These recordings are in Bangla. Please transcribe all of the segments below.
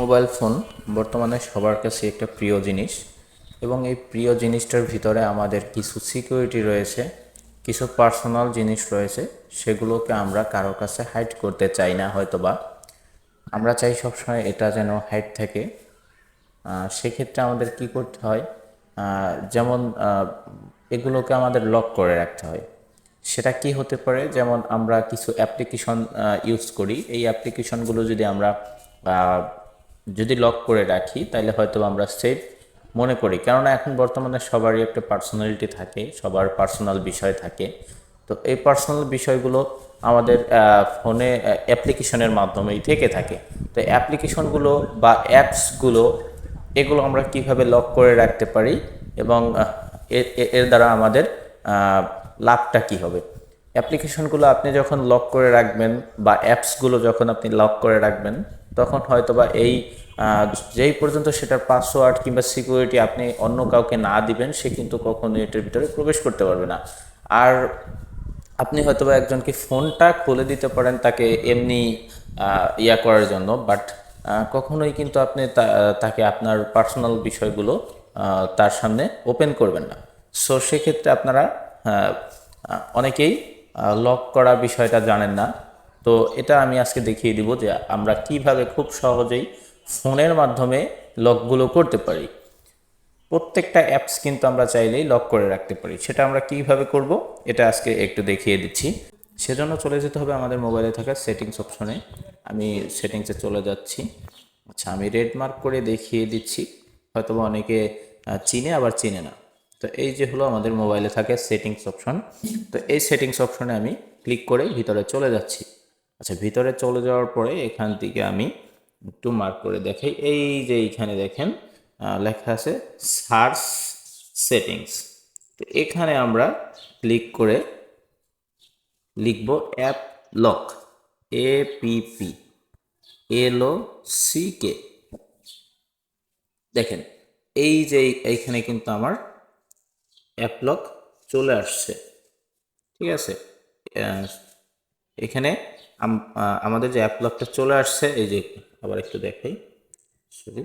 মোবাইল ফোন বর্তমানে সবার কাছে একটা প্রিয় জিনিস এবং এই প্রিয় জিনিসটার ভিতরে আমাদের কিছু সিকিউরিটি রয়েছে, কিছু পার্সোনাল জিনিস রয়েছে, সেগুলোকে আমরা কারও কাছে হাইড করতে চাই না হয়তো বা আমরা চাই সবসময় এটা যেন হাইড থাকে। সেক্ষেত্রে আমাদের কি করতে হয়? যেমন এগুলোকে আমাদের লক করে রাখতে হয়। সেটা কি হতে পারে? যেমন আমরা কিছু অ্যাপ্লিকেশন ইউজ করি। এই অ্যাপ্লিকেশনগুলো যদি আমরা যদি লক করে রাখি তাহলে হয়তো আমরা সেফ মনে করি। কেননা এখন বর্তমানে সবারই একটা পার্সোনালিটি থাকে, সবার পার্সোনাল বিষয় থাকে। তো এই পার্সোনাল বিষয়গুলো আমাদের ফোনে অ্যাপ্লিকেশনের মাধ্যমেই থেকে থাকে। তো অ্যাপ্লিকেশনগুলো বা অ্যাপসগুলো এগুলো আমরা কীভাবে লক করে রাখতে পারি এবং এর দ্বারা আমাদের লাভটা কি হবে? অ্যাপ্লিকেশনগুলো আপনি যখন লক করে রাখবেন বা অ্যাপসগুলো যখন আপনি লক করে রাখবেন, তখন হয়তোবা এই যেই পর্যন্ত সেটার পাসওয়ার্ড কিংবা সিকিউরিটি আপনি অন্য কাউকে না দিবেন, সে কিন্তু কখনো এটার ভিতরে প্রবেশ করতে পারবে না। আর আপনি হয়তো বা একজনকে ফোনটা খুলে দিতে পারেন তাকে এমনি ইয়া করার জন্য বাট কখনোই কিন্তু আপনি তাকে আপনার পার্সোনাল বিষয়গুলো তার সামনে ওপেন করবেন না। সো সেক্ষেত্রে আপনারা অনেকেই লক করা বিষয়টা জানেন না। তো এটা আমি আজকে দেখিয়ে দিব যে আমরা কীভাবে খুব সহজেই ফোনের মাধ্যমে লকগুলো করতে পারি। প্রত্যেকটা অ্যাপস কিন্তু আমরা চাইলেই লক করে রাখতে পারি। সেটা আমরা কীভাবে করব, এটা আজকে একটু দেখিয়ে দিচ্ছি। সেজন্য চলে যেতে হবে আমাদের মোবাইলে থাকা সেটিংস অপশনে আমি সেটিংসে চলে যাচ্ছি। আচ্ছা আমি রেড মার্ক করে দেখিয়ে দিচ্ছি। হয়তোবা অনেকে চিনে, আবার চিনে না। তো এই যে হলো আমাদের মোবাইলে থাকে সেটিংস অপশন তো এই সেটিংস অপশনে আমি ক্লিক করে ভিতরে চলে যাচ্ছি। আচ্ছা ভিতরে চলে যাওয়ার পরে এখান থেকে আমি একটু মার্ক করে দেখাই। এই যে এইখানে দেখেন লেখা আছে সার্চ সেটিংস তো এখানে আমরা ক্লিক করে লিখব app lock A P P C কে দেখেন, এই যে এইখানে কিন্তু আমার অ্যাপ লক চলে আসছে। ঠিক আছে? এখানে আমাদের যে অ্যাপ লকটা চলে আসছে, এই যে আবার একটু দেখাই। সরি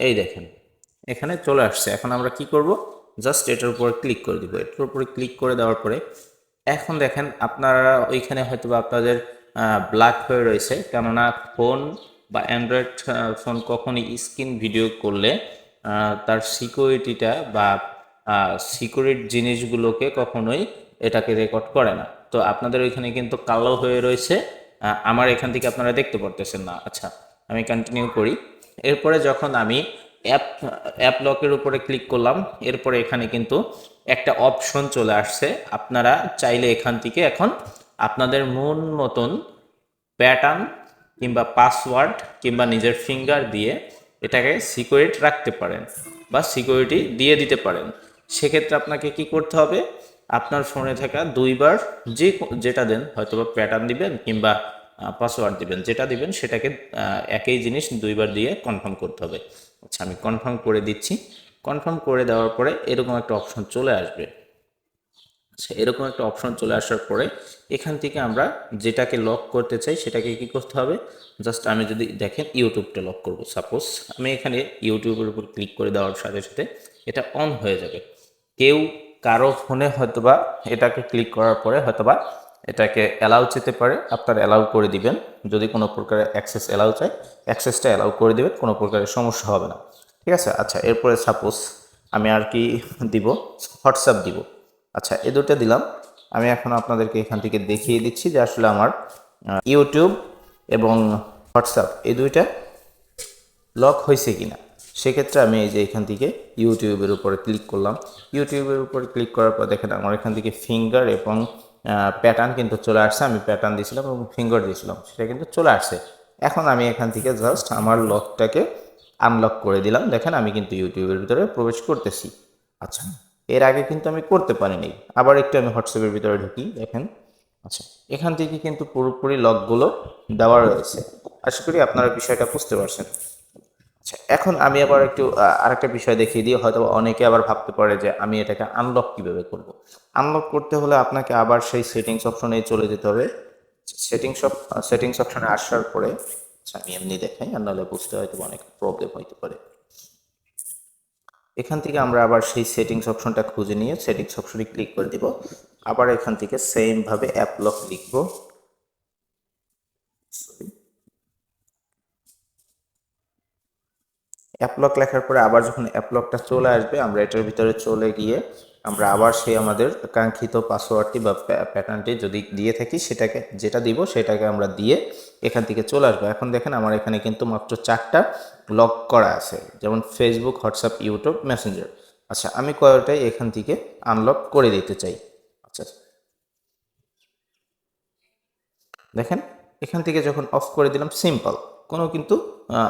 এই দেখেন, এখানে চলে আসছে। এখন আমরা কি করব? জাস্ট এটার উপরে ক্লিক করে দিব। এটার উপরে ক্লিক করে দেওয়ার পরে, এখন দেখেন আপনারা ওইখানে হয়তো বা আপনাদের ব্ল্যাক হয়ে রয়েছে। কেননা ফোন বা অ্যান্ড্রয়েড ফোন কখনই স্ক্রিন ভিডিও করলে তার সিকিউরিটিটা বা সিকিউরিট জিনিসগুলোকে কখনোই এটাকে রেকর্ড করে না। তো আপনাদের ওইখানে কিন্তু কালো হয়ে রয়েছে। আমার এখান থেকে আপনারা দেখতে পারতেছেন না। আচ্ছা আমি কন্টিনিউ করি। এরপরে যখন আমি অ্যাপ অ্যাপ লকের উপরে ক্লিক করলাম, এরপরে এখানে কিন্তু একটা অপশন চলে আসছে। আপনারা চাইলে এখান থেকে এখন আপনাদের মন মতন প্যাটার্ন কিংবা পাসওয়ার্ড কিংবা নিজের ফিঙ্গার দিয়ে এটাকে সিকিউরিট রাখতে পারেন বা সিকিউরিটি দিয়ে দিতে পারেন। সেক্ষেত্রে আপনাকে কি করতে হবে? আপনার ফোনে থাকা দুইবার যে যেটা দেন হয়তো বা প্যাটার্ন দিবেন কিংবা পাসওয়ার্ড দিবেন, যেটা দিবেন সেটাকে একই জিনিস দুইবার দিয়ে কনফার্ম করতে হবে। আচ্ছা আমি কনফার্ম করে দিচ্ছি। কনফার্ম করে দেওয়ার পরে এরকম একটা অপশন চলে আসবে। এরকম একটা অপশন চলে আসার পরে এখান থেকে আমরা যেটাকে লক করতে চাই সেটাকে কি করতে হবে? জাস্ট আমি যদি দেখেন ইউটিউবটা লক করব। সাপোজ আমি এখানে ইউটিউবের উপর ক্লিক করে দেওয়ার সাথে সাথে এটা অন হয়ে যাবে। কেউ কারও ফোনে হয়তোবা এটাকে ক্লিক করার পরে হয়তোবা এটাকে অ্যালাউ চেতে পারে। আপনার অ্যালাউ করে দিবেন। যদি কোনো প্রকারের অ্যাক্সেস অ্যালাউ চাই অ্যাক্সেসটা অ্যালাউ করে দিবেন। কোনো প্রকারের সমস্যা হবে না। ঠিক আছে? আচ্ছা এরপরে সাপোজ আমি আর কি দিব? হোয়াটসঅ্যাপ দিব। আচ্ছা এ দুটো দিলাম। আমি এখন আপনাদেরকে এখান থেকে দেখিয়ে দিচ্ছি যে আসলে আমার ইউটিউব এবং হোয়াটসঅ্যাপ এই দুইটা লক হয়েছে কিনা। সেক্ষেত্রে আমি এই যে এখান থেকে ইউটিউবের উপরে ক্লিক করলাম। ইউটিউবের উপরে ক্লিক করার পর দেখেন আমার এখান থেকে ফিঙ্গার এবং প্যাটার্ন কিন্তু চলে আসছে। আমি প্যাটার্ন দিয়েছিলাম এবং ফিঙ্গার দিয়েছিলাম, সেটা কিন্তু চলে আসছে। এখন আমি এখান থেকে জাস্ট আমার লকটাকে আনলক করে দিলাম। দেখেন আমি কিন্তু ইউটিউবের ভিতরে প্রবেশ করতেছি। আচ্ছা। এর আগে কিন্তু আমি করতে পারিনি। আবার একটু আমি হোয়াটসঅ্যাপের ভিতরে ঢুকি, দেখেন। আচ্ছা এখান থেকে কিন্তু পুরোপুরি লকগুলো দেওয়া রয়েছে। আশা করি আপনারা বিষয়টা বুঝতে পারছেন। আচ্ছা এখন আমি আবার একটু আরেকটা বিষয় দেখিয়ে দিই। হয়তো অনেকে আবার ভাবতে পারে যে আমি এটাকে আনলক কীভাবে করব। আনলক করতে হলে আপনাকে আবার সেই সেটিংস অপশনে চলে যেতে হবে। সেটিংস সেটিংস অপশনে আসার পরে আচ্ছা আমি এমনি দেখাই, আর নাহলে বুঝতে হয়তো অনেক প্রবলেম হইতে পারে। এখান থেকে আমরা আবার সেই সেটিংস অপশনটা খুঁজে নিয়ে সেটিংস অপশনে ক্লিক করে দিব। আবার এখান থেকে সেমভাবে অ্যাপ লক লিখব। অ্যাপলক লেখার পরে আবার যখন অ্যাপলকটা চলে আসবে, আমরা এটার ভিতরে চলে গিয়ে আমরা আবার সেই আমাদের কাঙ্ক্ষিত পাসওয়ার্ডটি বা প্যাটার্নটি যদি দিয়ে থাকি, সেটাকে, যেটা দিব সেটাকে আমরা দিয়ে এখান থেকে চলে আসব। এখন দেখেন আমার এখানে কিন্তু মাত্র চারটা লক করা আছে, যেমন ফেসবুক হোয়াটসঅ্যাপ ইউটিউব মেসেঞ্জার আচ্ছা আমি কয়টাই এখান থেকে আনলক করে দিতে চাই? আচ্ছা। দেখেন, এখান থেকে যখন অফ করে দিলাম সিম্পল কোনো কিন্তু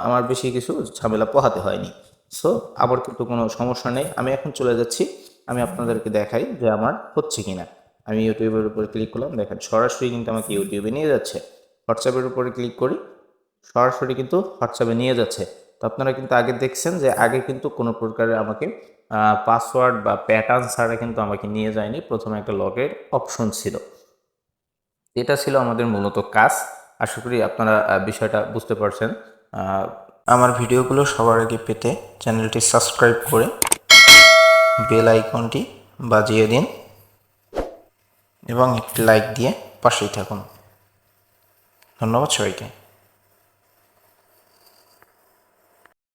আমার বেশি কিছু ঝামেলা পোহাতে হয়নি। সো আবার কিন্তু কোনো সমস্যা নেই। আমি এখন চলে যাচ্ছি আমি আপনাদেরকে দেখাই যে আমার হচ্ছে কিনা। আমি ইউটিউবের উপরে ক্লিক করলাম, দেখেন সরাসরি কিন্তু আমাকে ইউটিউবে নিয়ে যাচ্ছে। হোয়াটসঅ্যাপের উপরে ক্লিক করি, সরাসরি কিন্তু হোয়াটসঅ্যাপে নিয়ে যাচ্ছে। তো আপনারা কিন্তু আগে দেখছেন যে আগে কিন্তু কোনো প্রকারের আমাকে পাসওয়ার্ড বা প্যাটার্ন ছাড়া কিন্তু আমাকে নিয়ে যায়নি। প্রথমে একটা লগের অপশন ছিল। এটা ছিল আমাদের মূলত কাজ। আশা করি আপনারা বিষয়টা বুঝতে পারছেন। আমার ভিডিওগুলো সবার আগে পেতে চ্যানেলটি সাবস্ক্রাইব করে বেল আইকনটি বাজিয়ে দিন এবং একটি লাইক দিয়ে পাশেই থাকুন। ধন্যবাদ সবাইকে।